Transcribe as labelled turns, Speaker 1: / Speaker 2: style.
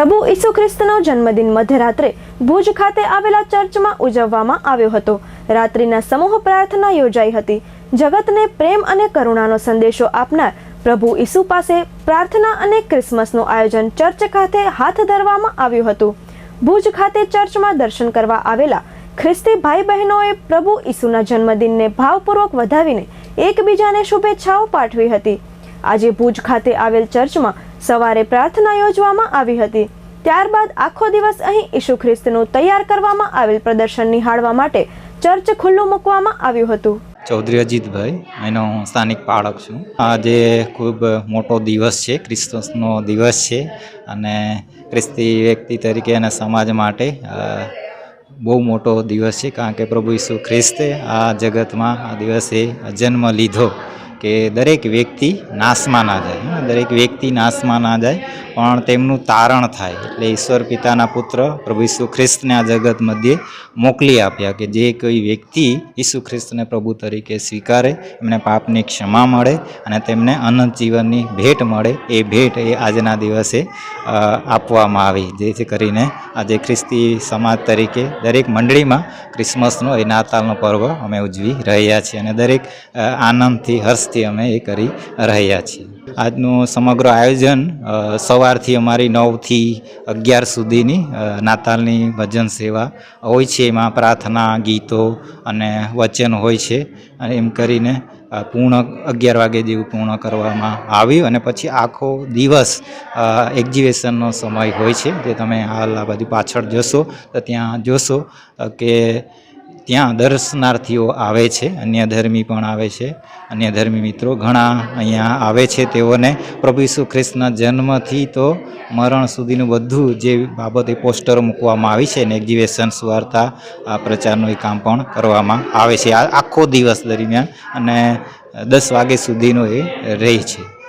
Speaker 1: પ્રભુ ઈસુ ખ્રિસ્તનો જન્મદિન મધ્યરાત્રે ભુજ ખાતે આવેલા ચર્ચમાં ઉજવવામાં આવ્યો હતો. રાત્રિના સમૂહ પ્રાર્થના યોજાઈ હતી. જગતને પ્રેમ અને કરુણાનો સંદેશો આપનાર પ્રભુ ઈસુ પાસે પ્રાર્થના અને ક્રિસમસનું આયોજન ચર્ચ ખાતે હાથ ધરવામાં આવ્યું હતું. ભુજ ખાતે ચર્ચમાં દર્શન કરવા આવેલા ખ્રિસ્તી ભાઈ બહેનોએ પ્રભુ ઈસુના જન્મદિનને ભાવપૂર્વક વધાવીને એકબીજાને શુભેચ્છાઓ પાઠવી હતી. આજે ભુજ ખાતે આવેલ ચર્ચમાં સવારે પ્રાર્થના યોજવામાં આવી હતી. ત્યારબાદ આખો દિવસ અહીં ઈસુ ખ્રિસ્તનું તૈયાર કરવામાં આવેલ પ્રદર્શન નિહાળવા માટે ચર્ચ ખુલ્લું મૂકવામાં આવ્યું હતું.
Speaker 2: ચૌધરી અજીતભાઈ એનો હું સ્થાનિક પાળક છું. આજે ખૂબ મોટો દિવસ છે ક્રિસ્મસનો દિવસ છે અને ખ્રિસ્તી વ્યક્તિ તરીકે અને સમાજ માટે બહુ મોટો દિવસ છે. કારણ કે પ્રભુ ઈસુ ખ્રિસ્તે આ જગતમાં આ દિવસે જન્મ લીધો. કે દરેક વ્યક્તિ નાશમાં ના જાય. દરેક વ્યક્તિ નાશમાં ના જાય, પણ તેમનું તારણ થાય. એટલે ઈશ્વર પિતાના પુત્ર પ્રભુ ઈસુ ખ્રિસ્તને આ જગત મધ્યે મોકલી આપ્યા કે જે કોઈ વ્યક્તિ ઈસુ ખ્રિસ્તને પ્રભુ તરીકે સ્વીકારે, એમને પાપની ક્ષમા મળે અને તેમને અનંત જીવનની ભેટ મળે. એ ભેટ એ આજના દિવસે આપવામાં આવી. જેથી કરીને આજે ખ્રિસ્તી સમાજ તરીકે દરેક મંડળીમાં ક્રિસમસનો એ નાતાલનો પર્વ અમે ઉજવી રહ્યા છીએ. અને દરેક આનંદથી આનંદથી હર્ષથી અમે એ કરી રહ્યા છીએ. આજનું સમગ્ર આયોજન સવારથી અમારી નવથી અગિયાર સુધીની નાતાલની ભજન સેવા હોય છે. એમાં પ્રાર્થના, ગીતો અને વચન હોય છે. અને એમ કરીને પૂર્ણ અગિયાર વાગે જેવું પૂર્ણ કરવામાં આવ્યું અને પછી આખો દિવસ એક્ઝિબિશનનો સમય હોય છે. જે તમે હાલ આ બાજુ પાછળ જોશો, તો ત્યાં જોશો કે ત્યાં દર્શનાર્થીઓ આવે છે, અન્ય ધર્મી પણ આવે છે. અન્ય ધર્મી મિત્રો ઘણા અહીંયા આવે છે તેઓને પ્રભુ ઈસુ ખ્રિસ્તના જન્મથી તો મરણ સુધીનું બધું જે બાબતે પોસ્ટરો મૂકવામાં આવી છે ને એક્ઝિબિશન્સ વાર્તા, આ પ્રચારનું એ કામ પણ કરવામાં આવે છે. આ આખો દિવસ દરમિયાન અને દસ વાગે સુધીનો એ રહે છે.